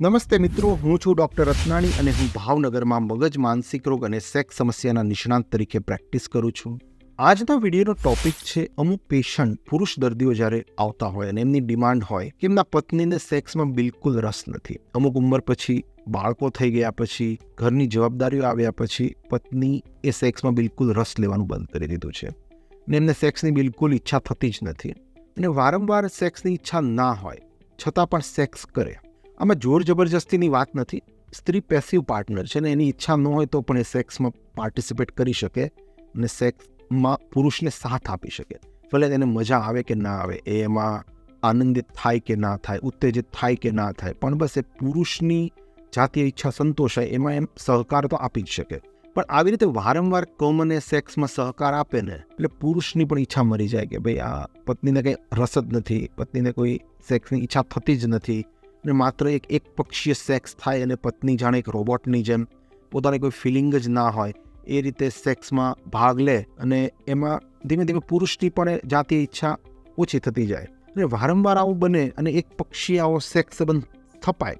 નમસ્તે મિત્રો, હું છું ડૉક્ટર રત્નાણી અને હું ભાવનગરમાં મગજ માનસિક રોગ અને સેક્સ સમસ્યાના નિષ્ણાંત તરીકે પ્રેક્ટિસ કરું છું. આજના વિડીયોનો ટોપિક છે, અમુક પેશન્ટ પુરુષ દર્દીઓ જ્યારે આવતા હોય અને એમની ડિમાન્ડ હોય કે એમના પત્નીને સેક્સમાં બિલકુલ રસ નથી. અમુક ઉંમર પછી બાળકો થઈ ગયા પછી, ઘરની જવાબદારીઓ આવ્યા પછી પત્ની એ સેક્સમાં બિલકુલ રસ લેવાનું બંધ કરી દીધું છે ને એમને સેક્સની બિલકુલ ઈચ્છા થતી જ નથી. અને વારંવાર સેક્સની ઈચ્છા ના હોય, છતાં પણ સેક્સ કરે. આમાં જોર જબરજસ્તીની વાત નથી. સ્ત્રી પેસિવ પાર્ટનર છે ને એની ઈચ્છા ન હોય તો પણ એ સેક્સમાં પાર્ટિસિપેટ કરી શકે અને સેક્સમાં પુરુષને સાથ આપી શકે. ભલે એને મજા આવે કે ના આવે, એ એમાં આનંદિત થાય કે ના થાય, ઉત્તેજિત થાય કે ના થાય, પણ બસ એ પુરુષની જાતીય ઈચ્છા સંતોષાય, એમાં એમ સહકાર તો આપી જ શકે. પણ આવી રીતે વારંવાર કોમને સેક્સમાં સહકાર આપે ને, એટલે પુરુષની પણ ઈચ્છા મરી જાય કે ભાઈ આ પત્નીને કંઈ રસ જ નથી, પત્નીને કોઈ સેક્સની ઈચ્છા થતી જ નથી અને માત્ર એક એક પક્ષીય સેક્સ થાય અને પત્ની જાણે એક રોબોટની જેમ પોતાની કોઈ ફિલિંગ જ ના હોય, એ રીતે સેક્સમાં ભાગ લે અને એમાં ધીમે ધીમે પુરુષની પણ જાતીય ઈચ્છા ઓછી થતી જાય. અને વારંવાર આવું બને અને એક પક્ષી આવો સેક્સ સંબંધ થપાય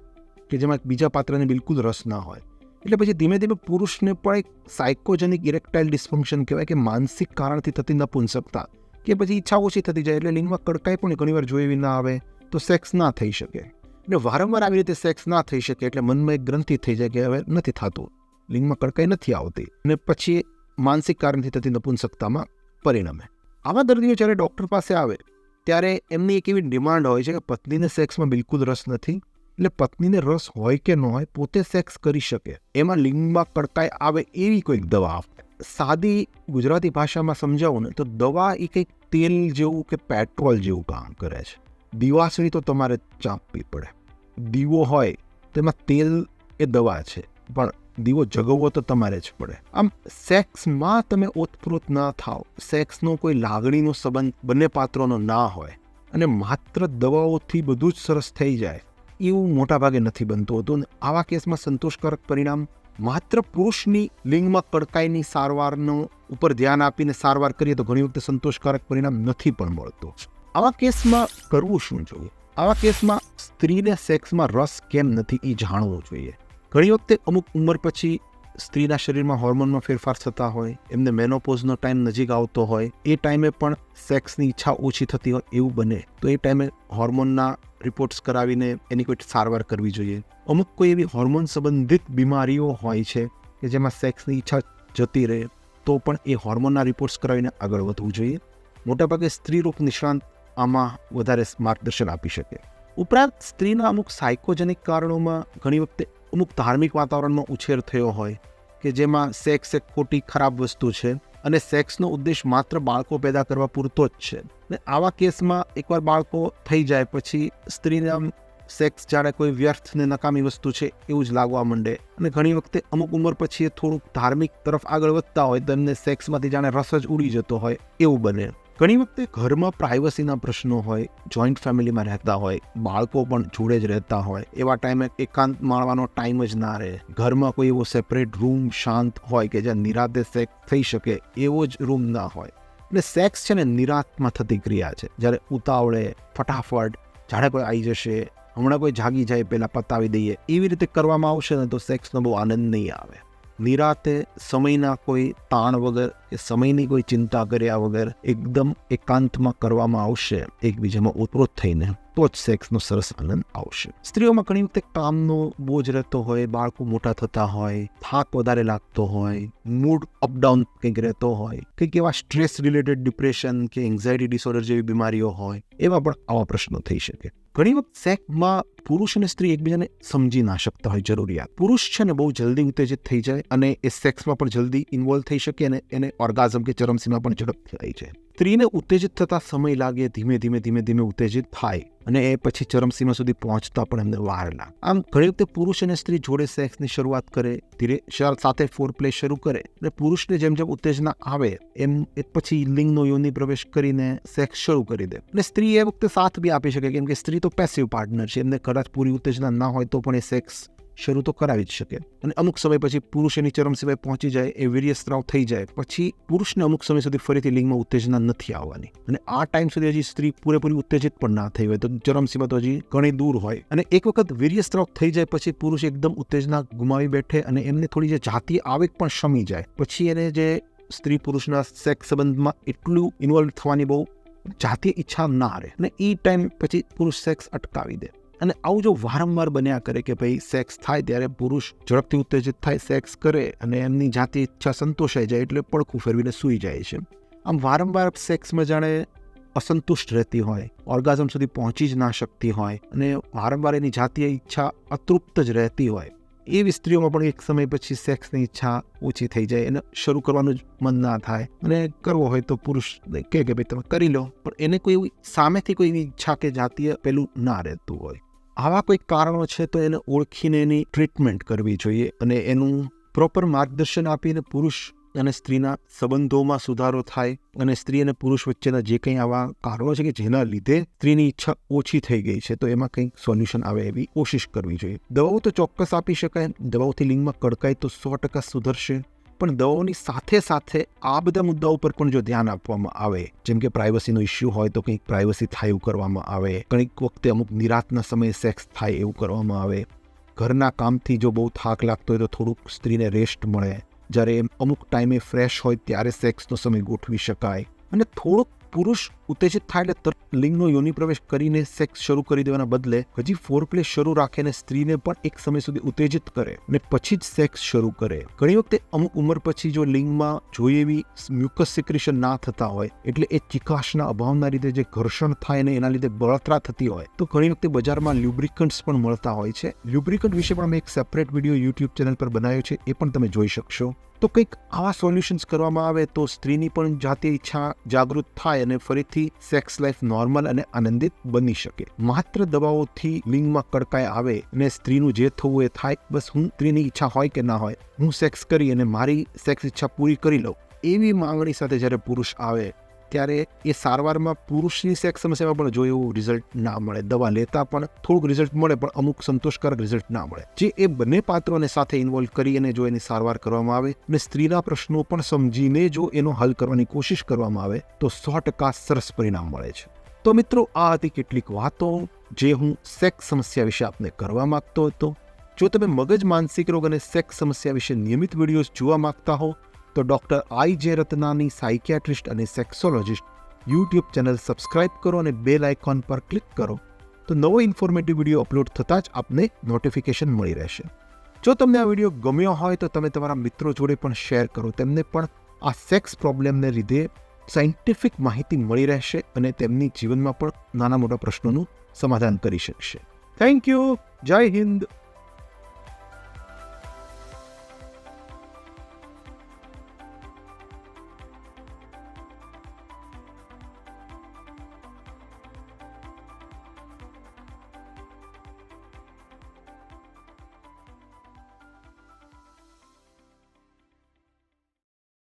કે જેમાં બીજા પાત્રને બિલકુલ રસ ના હોય. એટલે પછી ધીમે ધીમે પુરુષને પણ એક સાયકોજેનિક ઇરેક્ટાઇલ ડિસ્ફંક્શન કહેવાય કે માનસિક કારણથી થતી નપુંસકતા, કે પછી ઈચ્છા ઓછી થતી જાય એટલે લિંગમાં કડકાઈ પણ ઘણીવાર જોઈ ના આવે, તો સેક્સ ના થઈ શકે. એટલે વારંવાર આવી રીતે સેક્સ ના થઈ શકે એટલે મનમાં એક ગ્રંથિ થઈ જાય કે હવે નથી થતું. લિંગમાં કડકાઈ નથી આવતી. અને પછી માનસિક કારણથી થતી નપુંસકતામાં પરિણમે. આવા દર્દીઓ જ્યારે ડૉક્ટર પાસે આવે, ત્યારે એમની એક એવી ડિમાન્ડ હોય છે કે પત્નીને સેક્સમાં બિલકુલ રસ નથી. એટલે પત્નીને રસ હોય કે ન હોય, પોતે સેક્સ કરી શકે. એમાં લિંગમાં કડકાઈ આવે એવી કોઈક દવા આપે. સાદી ગુજરાતી ભાષામાં સમજાવું ને તો દવા એ કંઈક તેલ જેવું કે પેટ્રોલ જેવું કામ કરે છે. દિવાસળી તો તમારે ચાંપવી પડે. દીવો હોય તેમાં તેલ એ દવા છે, પણ દીવો જગવવો તો તમારે જ પડે. આમ સેક્સમાં તમે ઓતપ્રોત ના થાવ સેક્સનો કોઈ લાગણીનો સંબંધ, બંને પાત્રોનો ના હોય. અને માત્ર દવાઓથી બધું જ સરસ થઈ જાય. એવું મોટાભાગે નથી બનતું હોતું અને આવા કેસમાં સંતોષકારક પરિણામ માત્ર પુરુષની લિંગમાં કડકાઈની સારવારનો ઉપર ધ્યાન આપીને સારવાર કરીએ તો ઘણી વખતે સંતોષકારક પરિણામ નથી પણ મળતું. આવા કેસમાં કરવું શું જોઈએ? આવા કેસમાં સ્ત્રીને સેક્સમાં રસ કેમ નથી એ જાણવું જોઈએ. ઘણી વખતે અમુક ઉંમર પછી સ્ત્રીના શરીરમાં હોર્મોનમાં ફેરફાર થતા હોય, એમને મેનોપોઝનો ટાઈમ નજીક આવતો હોય, એ ટાઈમે પણ સેક્સની ઈચ્છા ઓછી થતી હોય એવું બને, તો એ ટાઈમે હોર્મોનના રિપોર્ટ્સ કરાવીને એની કોઈ સારવાર કરવી જોઈએ. અમુક કોઈ એવી હોર્મોન સંબંધિત બીમારીઓ હોય છે કે જેમાં સેક્સની ઈચ્છા જતી રહે, તો પણ એ હોર્મોનના રિપોર્ટ્સ કરાવીને આગળ વધવું જોઈએ. મોટાભાગે સ્ત્રીરોગ નિષ્ણાંત આમાં વધારે માર્ગદર્શન આપી શકે. ઉપરાંત, સ્ત્રીના અમુક સાયકોજેનિક કારણોમાં ઘણી વખતે અમુક ધાર્મિક વાતાવરણમાં ઉછેર થયો હોય કે જેમાં સેક્સ એક ખોટી, ખરાબ વસ્તુ છે અને સેક્સનો ઉદ્દેશ માત્ર બાળકો પેદા કરવા પૂરતો જ છે. ને આવા કેસમાં એકવાર બાળકો થઈ જાય પછી સ્ત્રીને આમ સેક્સ જાણે કોઈ વ્યર્થ ને નકામી વસ્તુ છે એવું જ લાગવા માંડે. અને ઘણી વખતે અમુક ઉંમર પછી એ થોડુંક ધાર્મિક તરફ આગળ વધતા હોય તો એમને સેક્સમાંથી જાણે રસ જ ઉડી જતો હોય એવું બને. ઘણી વખતે ઘરમાં પ્રાઇવસીના પ્રશ્નો હોય જોઈન્ટ ફેમિલીમાં રહેતા હોય, બાળકો પણ જોડે જ રહેતા હોય, એવા ટાઈમે એકાંત માણવાનો ટાઈમ જ ના રહે. ઘરમાં કોઈ એવો સેપરેટ રૂમ શાંત હોય કે જ્યાં નિરાતે સેક્સ થઈ શકે, એવો જ રૂમ ના હોય. એટલે સેક્સ છે ને નિરાતમાં થતી ક્રિયા છે. જ્યારે ઉતાવળે, ફટાફટ જાણે કોઈ આવી જશે, હમણાં કોઈ જાગી જાય, પહેલાં પતાવી દઈએ, એવી રીતે કરવામાં આવશે ને તો સેક્સનો બહુ આનંદ નહીં આવે. નિરાતે સમયના કોઈ તાણ વગર કે સમયની કોઈ ચિંતા કર્યા વગર એકદમ એકાંતમાં કરવામાં આવશે, એકબીજામાં ઓતપ્રોત થઈને તો જ સેક્સનો સરસ આનંદ આવશે. સ્ત્રીઓમાં ઘણી વખતે કામનો બોજ રહેતો હોય, બાળકો મોટા થતા હોય, થાક વધારે લાગતો હોય, મૂડ અપડાઉન કંઈક રહેતો હોય, કંઈક એવા સ્ટ્રેસ રિલેટેડ ડિપ્રેશન કે એન્ઝાયટી ડિસઓર્ડર જેવી બીમારીઓ હોય એવા પણ આવા પ્રશ્નો થઈ શકે. ઘણી વખત સેક્સમાં પુરુષ અને સ્ત્રી એકબીજાને સમજી ના શકતા હોય જરૂરિયાત. પુરુષ છે ને બહુ જલ્દી ઉત્તેજિત થઈ જાય અને એ સેક્સમાં પણ જલ્દી ઇન્વોલ્વ થઈ શકે અને એને ઓર્ગાઝમ કે ચરમસીમા પણ ઝડપ થઈ જાય. સ્ત્રીને ઉત્તેજિત થતા સમય લાગે, ધીમે ધીમે ધીમે ધીમે ઉત્તેજિત થાય અને એ પછી ચરમસીમા સુધી પહોંચતા પણ એમને વાર લાગે. આમ ઘણી વખતે પુરુષ અને સ્ત્રી જોડે સેક્સની શરૂઆત કરે, ધીરે સાથે ફોર પ્લે શરૂ કરે અને પુરુષને જેમ જેમ ઉત્તેજના આવે, એમ એ પછી લિંગનો યોની પ્રવેશ કરીને સેક્સ શરૂ કરી દે. અને સ્ત્રી એ વખતે સાથ બી આપી શકે, કેમ કે સ્ત્રી તો પેસિવ પાર્ટનર છે. એમને કદાચ પૂરી ઉત્તેજના ના હોય તો પણ એ સેક્સ શરૂ તો કરાવી જ શકે. અને અમુક સમય પછી પુરુષ એની ચરમ સિવાય પહોંચી જાય, એ વીર્ય સ્ત્રાવ થઈ જાય. પછી પુરુષને અમુક સમય સુધી ફરીથી લિંગમાં ઉત્તેજના નથી આવવાની. અને આ ટાઈમ સુધી હજી સ્ત્રી પૂરેપૂરી ઉત્તેજિત પણ ના થઈ હોય. તો ચરમસીમા તો હજી ઘણી દૂર હોય. અને એક વખત વીર્ય સ્ત્રાવ થઈ જાય પછી પુરુષ એકદમ ઉત્તેજના ગુમાવી બેઠે અને એમને થોડી જે જાતીય આવેગ પણ શમી જાય. પછી એને જે સ્ત્રી પુરુષના સેક્સ સંબંધમાં એટલું ઇન્વોલ્વ થવાની બહુ જાતીય ઈચ્છા ના રહે અને એ ટાઈમ પછી પુરુષ સેક્સ અટકાવી દે. અને આવું જો વારંવાર બન્યા કરે કે ભાઈ સેક્સ થાય ત્યારે પુરુષ ઝડપથી ઉત્તેજિત થાય સેક્સ કરે અને એમની જાતિ ઈચ્છા સંતોષાઈ જાય એટલે પડખું ફેરવીને સૂઈ જાય છે. આમ વારંવાર સેક્સમાં જાણે અસંતુષ્ટ રહેતી હોય ઓર્ગાઝમ સુધી પહોંચી જ ના શકતી હોય અને વારંવાર એની જાતીય ઈચ્છા અતૃપ્ત જ રહેતી હોય. એવી સ્ત્રીઓમાં પણ એક સમય પછી સેક્સની ઈચ્છા ઓછી થઈ જાય એને શરૂ કરવાનું જ મન ના થાય. અને કરવો હોય તો પુરુષ કહે કે ભાઈ તમે કરી લો, પણ એને કોઈ એવી સામેથી કોઈ એવી ઈચ્છા કે જાતીય પેલું ના રહેતું હોય. આવા કોઈ કારણો છે તો એને ઓળખીને એની ટ્રીટમેન્ટ કરવી જોઈએ અને એનું પ્રોપર માર્ગદર્શન આપીને પુરુષ અને સ્ત્રીના સંબંધોમાં સુધારો થાય અને સ્ત્રી અને પુરુષ વચ્ચેના જે કંઈ આવા કારણો છે કે જેના લીધે સ્ત્રીની ઈચ્છા ઓછી થઈ ગઈ છે, તો એમાં કંઈક સોલ્યુશન આવે એવી કોશિશ કરવી જોઈએ. દવાઓ તો ચોક્કસ આપી શકાય. દવાઓથી લિંગમાં કડકાઈ તો સો ટકા સુધરશે. પણ દવાઓની સાથે સાથે આ બધા મુદ્દાઓ પર પણ જો ધ્યાન આપવામાં આવે, જેમ કે પ્રાઇવસીનો ઇસ્યુ હોય તો કંઈક પ્રાઇવસી થાય એવું કરવામાં આવે, કંઈક વખતે અમુક નિરાતના સમયે સેક્સ થાય એવું કરવામાં આવે. ઘરના કામથી જો બહુ થાક લાગતો હોય તો થોડુંક સ્ત્રીને રેસ્ટ મળે. જ્યારે અમુક ટાઈમે ફ્રેશ હોય ત્યારે સેક્સનો સમય ગોઠવી શકાય. અને થોડુંક પુરુષ ઉત્તેજિત થાય એટલે તરત લિંગનો યોનિ પ્રવેશ કરીને સેક્સ શરૂ કરી દેવાના બદલે હજી ફોર પ્લે શરૂ રાખે અને સ્ત્રીને પણ એક સમય સુધી ઉત્તેજિત કરે અને પછી જ સેક્સ શરૂ કરે. ઘણી વખતે અમુક ઉંમર પછી જો લિંગમાં જોઈએ એવી મ્યુકસ સિક્રેશન ના થતા હોય, એટલે એ ચિકાશના અભાવના લીધે જે ઘર્ષણ થાય ને એના લીધે બળતરા થતી હોય, તો ઘણી વખતે બજારમાં લ્યુબ્રિકન્ટ્સ પણ મળતા હોય છે. લ્યુબ્રિકન્ટ વિશે પણ અમે એક સેપરેટ વીડિયો યુટ્યુબ ચેનલ પર બનાવ્યો છે, એ પણ તમે જોઈ શકશો. તો કંઈક આવા સોલ્યુશન્સ કરવામાં આવે તો સ્ત્રીની પણ જાતે ઈચ્છા જાગૃત થાય અને ફરીથી સેક્સ લાઈફ નોર્મલ અને આનંદિત બની શકે. માત્ર દવાઓથી લિંગમાં કડકાઈ આવે અને સ્ત્રીનું જે થવું એ થાય, બસ હું સ્ત્રીની ઈચ્છા હોય કે ના હોય, હું સેક્સ કરી અને મારી સેક્સ ઈચ્છા પૂરી કરી લઉં. એવી માંગણી સાથે જ્યારે પુરુષ આવે ત્યારે એ સારવારમાં પુરુષની સેક્સ સમસ્યામાં પણ જો એવું રિઝલ્ટ ના મળે, દવા લેતા પણ થોડુંક રિઝલ્ટ મળે પણ અમુક સંતોષકારક રિઝલ્ટ ના મળે. જે એ બંને પાત્રોને સાથે ઇન્વોલ્વ કરી અને જો એની સારવાર કરવામાં આવે અને સ્ત્રીના પ્રશ્નો પણ સમજીને જો એનો હલ કરવાની કોશિશ કરવામાં આવે, તો સો ટકા સરસ પરિણામ મળે છે. તો મિત્રો, આ હતી કેટલીક વાતો જે હું સેક્સ સમસ્યા વિશે આપને કરવા માંગતો હતો. જો તમે મગજ, માનસિક રોગ અને સેક્સ સમસ્યા વિશે નિયમિત વિડીયોઝ જોવા માંગતા હો તો ડૉક્ટર આઈ જે રત્નાની સાયકિયાટ્રિસ્ટ અને સેક્સોલોજિસ્ટ યુટ્યુબ ચેનલ સબસ્ક્રાઇબ કરો અને બેલ આઇકોન પર ક્લિક કરો. તો નવો ઇન્ફોર્મેટિવ વીડિયો અપલોડ થતાં જ આપને નોટિફિકેશન મળી રહેશે. જો તમને આ વીડિયો ગમ્યો હોય તો તમે તમારા મિત્રો જોડે પણ શેર કરો. તેમને પણ આ સેક્સ પ્રોબ્લેમને લીધે સાયન્ટિફિક માહિતી મળી રહેશે અને તેમની જીવનમાં પણ નાના મોટા પ્રશ્નોનું સમાધાન કરી શકશે. Thank you. જય હિન્દ.